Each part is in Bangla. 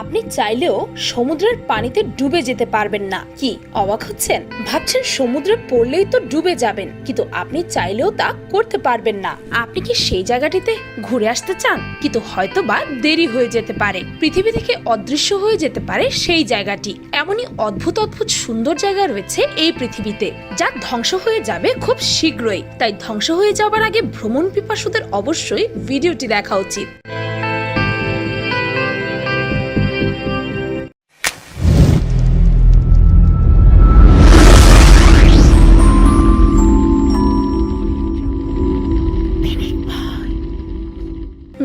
আপনি চাইলেও সমুদ্রের পানিতে ডুবে যেতে পারবেন না। কি, অবাক হচ্ছেন? ভাবছেন সমুদ্রে পড়লেই তো ডুবে যাবেন, কিন্তু আপনি চাইলেও তা করতে পারবেন না। আপনি কি সেই জায়গাটিতে ঘুরে আসতে চান? কিন্তু হয়তো বা দেরি হয়ে যেতে পারে। পৃথিবী থেকে অদৃশ্য হয়ে যেতে পারে সেই জায়গাটি। এমনই অদ্ভুত অদ্ভুত সুন্দর জায়গা রয়েছে এই পৃথিবীতে, যা ধ্বংস হয়ে যাবে খুব শীঘ্রই। তাই ধ্বংস হয়ে যাবার আগে ভ্রমণ পিপাসুদের অবশ্যই ভিডিওটি দেখা উচিত।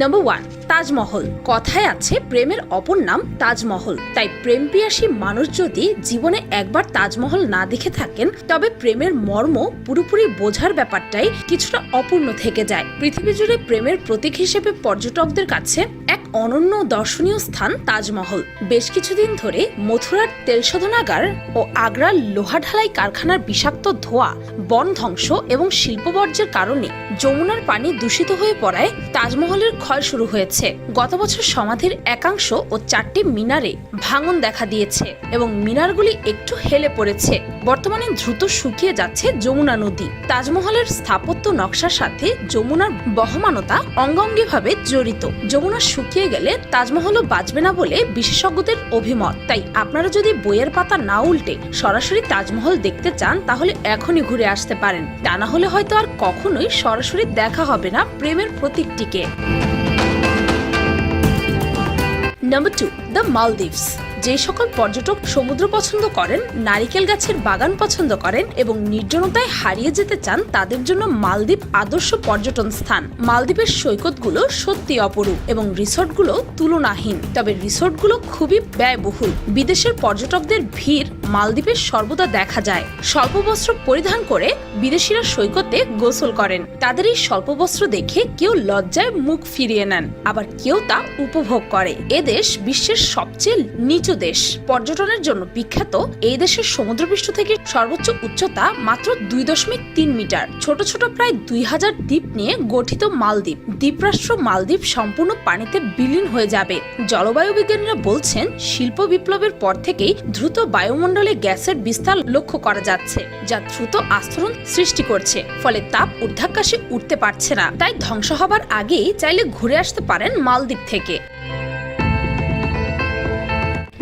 Number one Taj Mahal. কথায় আছে, প্রেমের অপর নাম তাজমহল। তাই প্রেম পিয়াসী মানুষ যদি জীবনে একবার তাজমহল না দেখে থাকেন, তবে প্রেমের মর্ম পুরোপুরি বোঝার ব্যাপারটাই কিছুটা অপূর্ণ থেকে যায়। পৃথিবী জুড়ে প্রেমের প্রতীক হিসেবে পর্যটকদের কাছে এক অনন্য দর্শনীয় স্থান তাজমহল। বেশ কিছুদিন ধরে মথুরার তেল শোধনাগার ও আগ্রার লোহা ঢালাই কারখানার বিষাক্ত ধোঁয়া, বন ধ্বংস এবং শিল্প বর্জ্যের কারণে যমুনার পানি দূষিত হয়ে পড়ায় তাজমহলের ক্ষয় শুরু হয়েছে। গত বছর সমাধির একাংশ ও চারটি মিনারে ভাঙন দেখা দিয়েছে এবং মিনারগুলি একটু হেলে পড়েছে। বর্তমানে দ্রুত শুকিয়ে যাচ্ছে যমুনা নদী। তাজমহলের স্থাপত্য নকশার সাথে যমুনার বহমানতা অঙ্গাঙ্গিভাবে জড়িত। যমুনা শুকিয়ে গেলে তাজমহলও বাঁচবে না বলে বিশেষজ্ঞদের অভিমত। তাই আপনারা যদি বইয়ের পাতা না উল্টে সরাসরি তাজমহল দেখতে চান, তাহলে এখনই ঘুরে আসতে পারেন। তা না হলে হয়তো আর কখনোই সরাসরি দেখা হবে না প্রেমের প্রতীকটিকে। নাম্বার টু দ্য মালদ্বীপস যে সকল পর্যটক সমুদ্র পছন্দ করেন, নারিকেল গাছের বাগান পছন্দ করেন এবং নির্জনতায় হারিয়ে যেতে চান, তাদের জন্য মালদ্বীপ আদর্শ পর্যটন স্থান। মালদ্বীপের সৈকতগুলো সত্যি অপরূপ এবং রিসোর্টগুলো তুলনাহীন। তবে রিসোর্টগুলো খুবই ব্যয়বহুল। বিদেশের পর্যটকদের ভিড় মালদ্বীপে সর্বদা দেখা যায়। স্বল্প বস্ত্র পরিধান করে বিদেশিরা সৈকতে গোসল করেন। তাদের এই স্বল্প বস্ত্র দেখে কেউ লজ্জায় মুখ ফিরিয়ে নেন। আবার কেউ তা উপভোগ করে। এদেশ বিশ্বের সবচেয়ে নিচু দেশ। পর্যটনের জন্য বিখ্যাত এই দেশের সমুদ্রপৃষ্ঠ থেকে সর্বোচ্চ উচ্চতা মাত্র দুই দশমিক তিন মিটার। ছোট ছোট প্রায় দুই হাজার দ্বীপ নিয়ে গঠিত মালদ্বীপ। দ্বীপরাষ্ট্র মালদ্বীপ সম্পূর্ণ পানিতে বিলীন হয়ে যাবে। জলবায়ু বিজ্ঞানীরা বলছেন, শিল্প বিপ্লবের পর থেকেই দ্রুত বায়ুমণ্ডলে গ্যাসের বিস্তার লক্ষ্য করা যাচ্ছে, যা দ্রুত আস্তরণ সৃষ্টি করছে, ফলে তাপ ঊর্ধ্বাকাশে উঠতে পারছে না। তাই ধ্বংস হবার আগেই চাইলে ঘুরে আসতে পারেন মালদ্বীপ থেকে।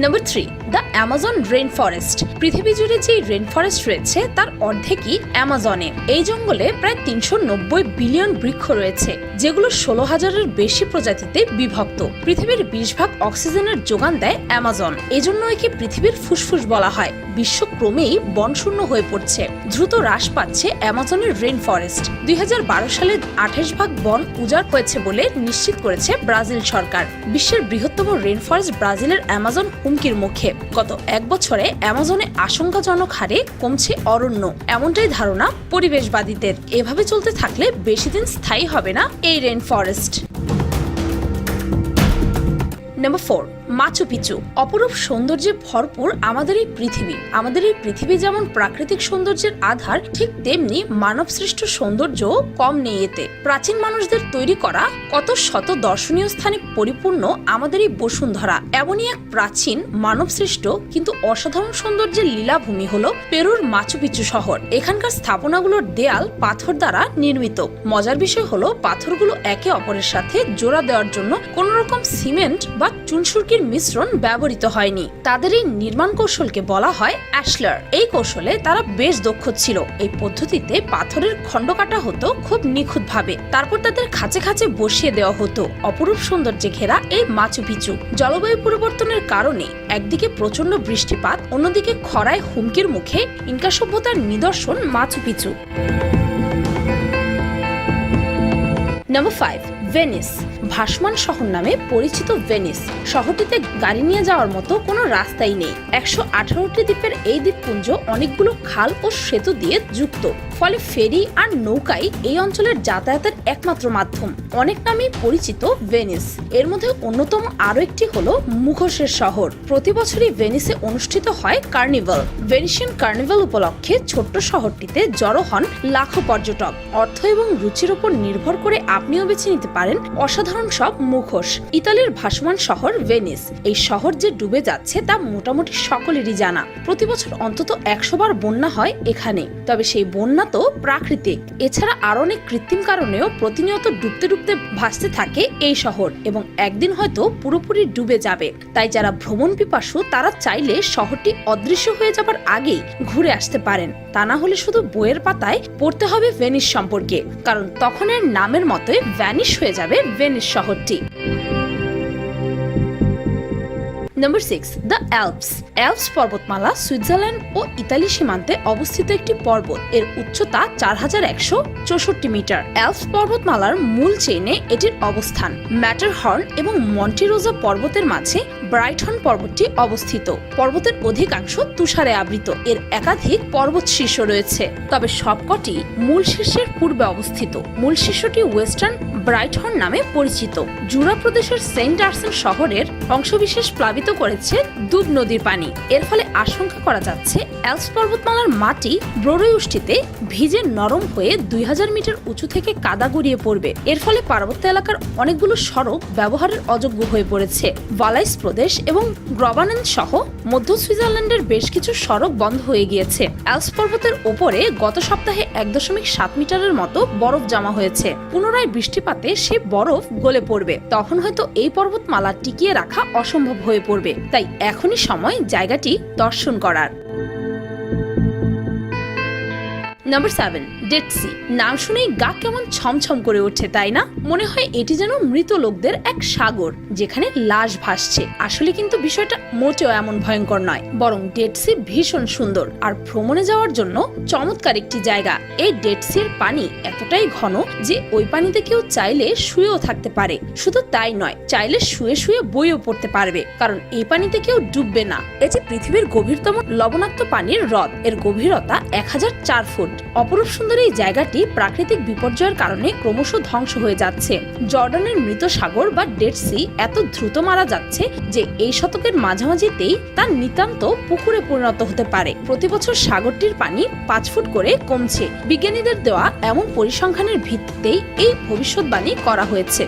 Number three the Amazon rain forest পৃথিবী জুড়ে যে রেন ফরেস্ট রয়েছে, তার অর্ধেকই অ্যামাজনে। এই জঙ্গলে প্রায় তিনশো নব্বই বিলিয়ন বৃক্ষ রয়েছে, যেগুলো ষোলো হাজারের বেশি প্রজাতিতে বিভক্ত। পৃথিবীর বিশ ভাগ অক্সিজেনের যোগান দেয় অ্যামাজন। এজন্য একে পৃথিবীর ফুসফুস বলা হয়। বিশ্ব ক্রমেই বনশূন্য হয়ে পড়ছে। দ্রুত হ্রাস পাচ্ছে অ্যামাজনের রেন ফরেস্ট দুই হাজার বারো সালে আঠাশ ভাগ বন উজাড় হয়েছে বলে নিশ্চিত করেছে ব্রাজিল সরকার। বিশ্বের বৃহত্তম রেন ফরেস্ট ব্রাজিলের অ্যামাজন হুমকির মুখে। গত এক বছরে অ্যামাজনে আশঙ্কাজনক হারে কমছে অরণ্য। এমনটাই ধারণা পরিবেশবাদীদের। এভাবে চলতে থাকলে বেশি দিন স্থায়ী হবে না এই rain forest number four Machu Picchu. অপরূপ সৌন্দর্যে ভরপুর আমাদের এই পৃথিবী। আমাদের এই পৃথিবী যেমন প্রাকৃতিক সৌন্দর্যের আধার, ঠিক তেমনি মানব সৃষ্ট সৌন্দর্য কম নেই এতে। প্রাচীন মানুষদের তৈরি করা কত শত দর্শনীয় স্থানে পরিপূর্ণ আমাদের এই বসুন্ধরা। এমনই এক প্রাচীন মানব সৃষ্ট কিন্তু অসাধারণ সৌন্দর্যের লীলাভূমি হল পেরুর মাচু পিচু শহর। এখানকার স্থাপনাগুলোর দেয়াল পাথর দ্বারা নির্মিত। মজার বিষয় হলো, পাথরগুলো একে অপরের সাথে জোড়া দেওয়ার জন্য কোন রকম সিমেন্ট বা চুনসুরকির মিশ্রণ ব্যবহৃত হয়নি। তাদের এই নির্মাণ কৌশলকে বলা হয় অ্যাশলার। এই কৌশলে তারা বেশ দক্ষ ছিল। এই পদ্ধতিতে পাথরের খণ্ড কাটা হতো খুব নিখুঁতভাবে। তারপর তাদের খাঁচে খাঁচে বসিয়ে দেওয়া হতো। অপরূপ সৌন্দর্যে ঘেরা এই মাচু পিচু। জলবায়ু পরিবর্তনের কারণে একদিকে প্রচণ্ড বৃষ্টিপাত, অন্যদিকে খরায় হুমকির মুখে ইনকা সভ্যতার নিদর্শন Machu Picchu. Number five, Venice. ভাসমান শহর নামে পরিচিত ভেনিস। শহরটিতে গাড়ি নিয়ে যাওয়ার মতো কোনো রাস্তাই নেই। একশো আঠারোটি দ্বীপের এই দ্বীপপুঞ্জ অনেকগুলো খাল ও সেতু দিয়ে যুক্ত। ফলে ফেরি আর নৌকাই এই অঞ্চলের যাতায়াতের একমাত্র মাধ্যম। অনেক নামেই পরিচিত ভেনিস। এর মধ্যে অন্যতম আরও একটি হল মুখোশের শহর। প্রতি বছরই ভেনিসে অনুষ্ঠিত হয় কার্নিভাল। ভেনিসিয়ান কার্নিভাল উপলক্ষে ছোট্ট শহরটিতে জড়ো হন লাখো পর্যটক। অর্থ এবং রুচির উপর নির্ভর করে আপনিও বেছে নিতে পারেন অসাধারণ সাধারণ সব মুখোশ। ইতালির ভাসমান শহর ভেনিস। এই শহর যে ডুবে যাচ্ছে তা মোটামুটি সকলেরই জানা। প্রতি বছর অন্তত একশো বার বন্যা হয় এখানে। তবে সেই বন্যা তো প্রাকৃতিক। এছাড়া আরও অনেক কৃত্রিম কারণেও প্রতিনিয়ত ডুবতে ডুবতে ভাসতে থাকে এই শহর এবং একদিন হয়তো পুরোপুরি ডুবে যাবে। তাই যারা ভ্রমণ পিপাসু, তারা চাইলে শহরটি অদৃশ্য হয়ে যাবার আগেই ঘুরে আসতে পারেন। তা না হলে শুধু বইয়ের পাতায় পড়তে হবে ভেনিস সম্পর্কে। কারণ তখন এর নামের মতোই ভ্যানিশ হয়ে যাবে ভেনিস শহরটি। Number six the Alps Alps পর্বতমালা সুইজারল্যান্ড ও ইতালি সীমান্তে অবস্থিত একটি পর্বত। এর উচ্চতা চার হাজার একশো চৌষট্টি মিটার। অ্যালপস পর্বতমালার মূল চেইনে এটির অবস্থান। ম্যাটারহর্ন এবং মন্টিরোজা পর্বতের মাঝে ব্রাইটহর্ন পর্বতটি অবস্থিত। পর্বতের অধিকাংশ তুষারে আবৃত। এর একাধিক পর্বত শীর্ষ রয়েছে। তবে সবকটি মূল শীর্ষের পূর্বে অবস্থিত। মূল শীর্ষটি ওয়েস্টার্ন ব্রাইটহর্ন নামে পরিচিত। জুরা প্রদেশের সেন্ট আর্সেন শহরের অংশবিশেষ প্লাবিত করেছে দুব নদীর পানি। এর ফলে আশঙ্কা করা যাচ্ছে অ্যালস পর্বতমালার মাটি ব্রোরইউষ্টিতে ভিজে নরম হয়ে দুই হাজার মিটার উঁচু থেকে কাদা গড়িয়ে পড়বে। এর ফলে পার্বত্য এলাকার অনেকগুলো সড়ক ব্যবহারের অযোগ্য হয়ে পড়েছে। ভালাইস প্রদেশ এবং গ্রবানেন সহ মধ্য সুইজারল্যান্ডের বেশ কিছু সড়ক বন্ধ হয়ে গিয়েছে। অ্যালস পর্বতের ওপরে গত সপ্তাহে এক দশমিক সাত মিটারের মতো বরফ জমা হয়েছে। পুনরায় বৃষ্টিপাতে সে বরফ গলে পড়বে। তখন হয়তো এই পর্বতমালা টিকিয়ে রাখা অসম্ভব হয়ে পড়বে। তাই এখনই সময় জায়গাটি দর্শন করার। নাম্বার সেভেন ডেড সি নাম শুনেই গা কেমন ছমছম করে উঠছে, তাই না? মনে হয় এটি যেন মৃত লোকদের এক সাগর, যেখানে লাশ ভাসছে। আসলে কিন্তু বিষয়টা মোটেও এমন ভয়ঙ্কর নয়, বরং ডেড সি ভীষণ সুন্দর। আর ভ্রমণে যাওয়ার জন্য চমৎকার একটি জায়গা। এই ডেড সির পানি এতটাই ঘন যে ওই পানিতে কেউ চাইলে শুয়েও থাকতে পারে। শুধু তাই নয়, চাইলে শুয়ে শুয়ে বইও পড়তে পারবে, কারণ এই পানিতে কেউ ডুববে না। এটি পৃথিবীর গভীরতম লবণাক্ত পানির হ্রদ, এর গভীরতা এক হাজার চার ফুট। অপরূপ সুন্দর এই জায়গাটি প্রাকৃতিক বিপর্যয়ের কারণে ক্রমশ ধ্বংস হয়ে যাচ্ছে। জর্ডানের মৃত সাগর বা ডেড সি এত দ্রুত মারা যাচ্ছে যে এই শতকের মাঝামাঝিতেই তা নিতান্ত পুকুরে পরিণত হতে পারে। প্রতি বছর সাগরটির পানি পাঁচ ফুট করে কমছে। বিজ্ঞানীদের দেওয়া এমন পরিসংখ্যানের ভিত্তিতেই এই ভবিষ্যৎবাণী করা হয়েছে।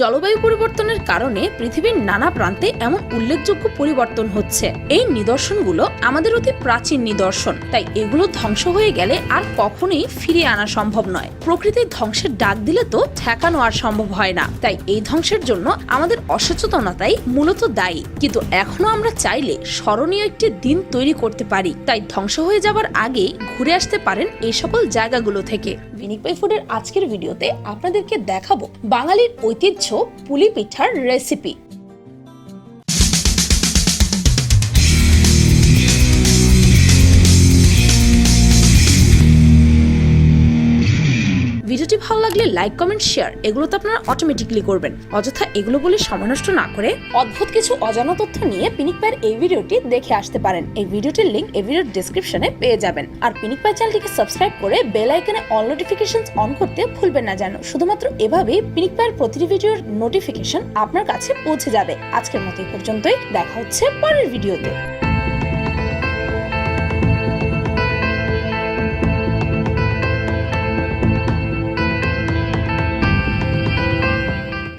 জলবায়ু পরিবর্তনের কারণে পৃথিবীর নানা প্রান্তে এমন উল্লেখযোগ্য পরিবর্তন হচ্ছে। এই নিদর্শনগুলো আমাদের অতি প্রাচীন নিদর্শন, তাই এগুলো ধ্বংস হয়ে গেলে আর কখনোই ফিরিয়ে আনা সম্ভব নয়। প্রকৃতির ধ্বংসের ডাক দিলে তো ঠেকানো আর সম্ভব হয় না। তাই এই ধ্বংসের জন্য আমাদের অসচেতনতাই মূলত দায়ী। কিন্তু এখনও আমরা চাইলে স্মরণীয় একটি দিন তৈরি করতে পারি। তাই ধ্বংস হয়ে যাবার আগেই ঘুরে আসতে পারেন এই সকল জায়গাগুলো থেকে। বিনিকবাই ফুডের আজকের ভিডিওতে আপনাদেরকে দেখাবো বাঙালির ঐতিহ্য পুলি পিঠার রেসিপি ভালো লাগলে লাইক কমেন্ট শেয়ার এগুলো তো আপনারা অটোমেটিকলি করবেন। অযথা এগুলো বলে সময় নষ্ট না করে অদ্ভুত কিছু অজানা তথ্য নিয়ে পিনিক পায়ের এই ভিডিওটি দেখে আসতে পারেন। এই ভিডিওটির লিংক এই ভিডিওর ডিসক্রিপশনে পেয়ে যাবেন। আর পিনিক পাই চ্যানেলটিকে সাবস্ক্রাইব করে বেল আইকনে অল নোটিফিকেশন অন করতে ভুলবেন না যেন। শুধুমাত্র এভাবেই পিনিক পায়ের প্রতিটি ভিডিওর নোটিফিকেশন আপনার কাছে পৌঁছে যাবে। আজকের মতো এই পর্যন্তই। দেখা হচ্ছে পরের ভিডিওতে।